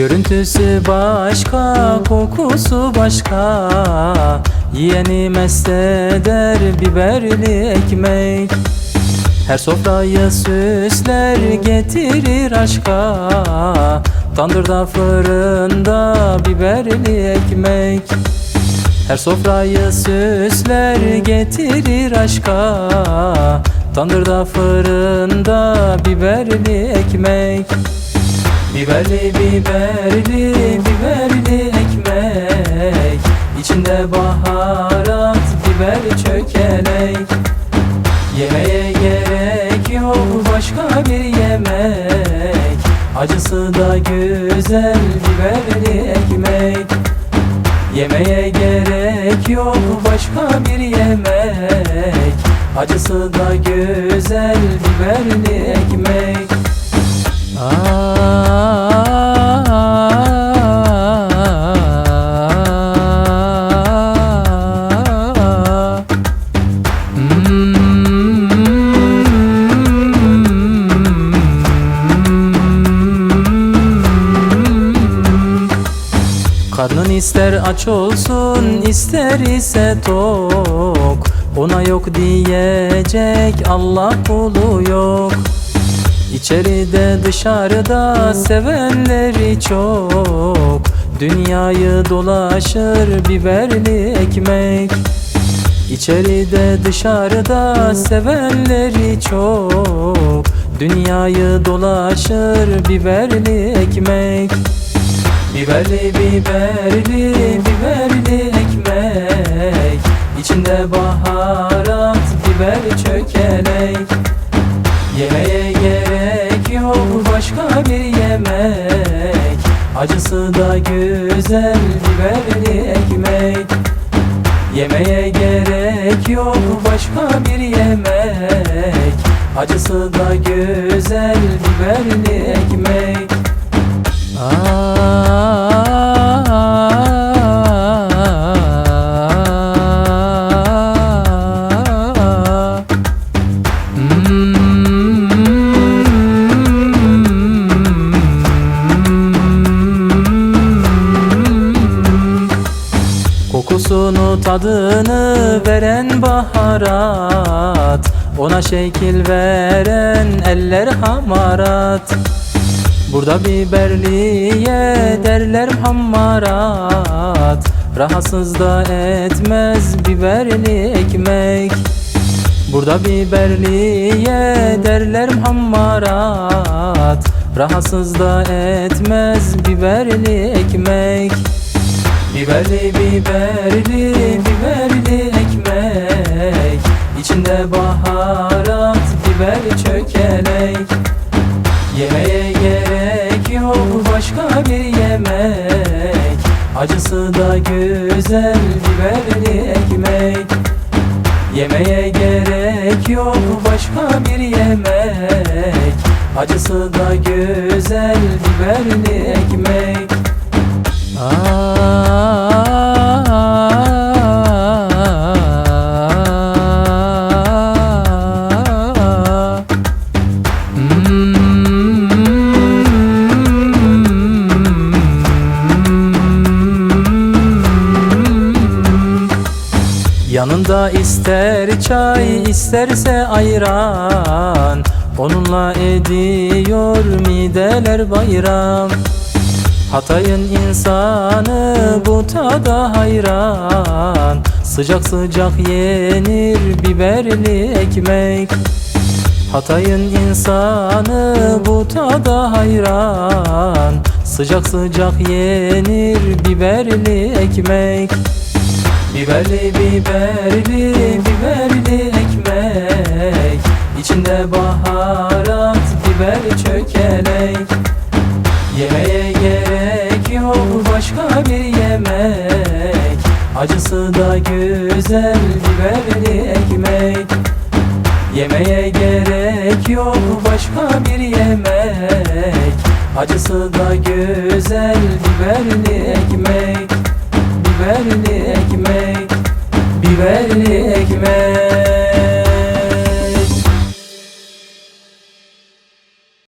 Görüntüsü başka, kokusu başka. Yiyeni mest eder biberli ekmek Her sofrayı süsler getirir aşka. Tandırda fırında biberli ekmek. Her sofrayı süsler getirir aşka. Tandırda fırında biberli ekmek. Biberli biberli biberli ekmek. İçinde baharat biber çökelek güzel biberli ekmek. Yemeğe gerek yok başka bir yemek. Acısı da güzel biberli ekmek. Aa, ister aç olsun ister ise tok. Ona yok diyecek Allah kulu yok. İçeride dışarıda sevenleri çok. Dünyayı dolaşır biberli ekmek. İçeride dışarıda sevenleri çok. Dünyayı dolaşır biberli ekmek Biberli biberli biberli ekmek. İçinde baharat biber çökelek. Yemeğe gerek yok başka bir yemek. Acısı da güzel biberli ekmek. Yemeğe gerek yok başka bir yemek. Acısı da güzel biberli ekmek Kokusunu tadını veren baharat Ona şekil veren eller hamarat Burada biberliye derler hamarat Rahatsız da etmez biberli ekmek. Burada biberliye derler hamarat Rahatsız da etmez biberli ekmek. Biberli biberli biberli ekmek. İçinde baharat biber çökelek. Başka bir yemek. Acısı da güzel biberli ekmek. Yemeğe gerek yok başka bir yemek. Acısı da güzel biberli ekmek. Aa, Yanında ister çay isterse ayran. Onunla ediyor mideler bayram. Hatay'ın insanı bu tada hayran. Sıcak sıcak yenir biberli ekmek. Hatay'ın insanı bu tada hayran. Sıcak sıcak yenir biberli ekmek Biberli biberli biberli ekmek. İçinde baharat biber çökelek. Yemeğe gerek yok başka bir yemek. Acısı da güzel biberli ekmek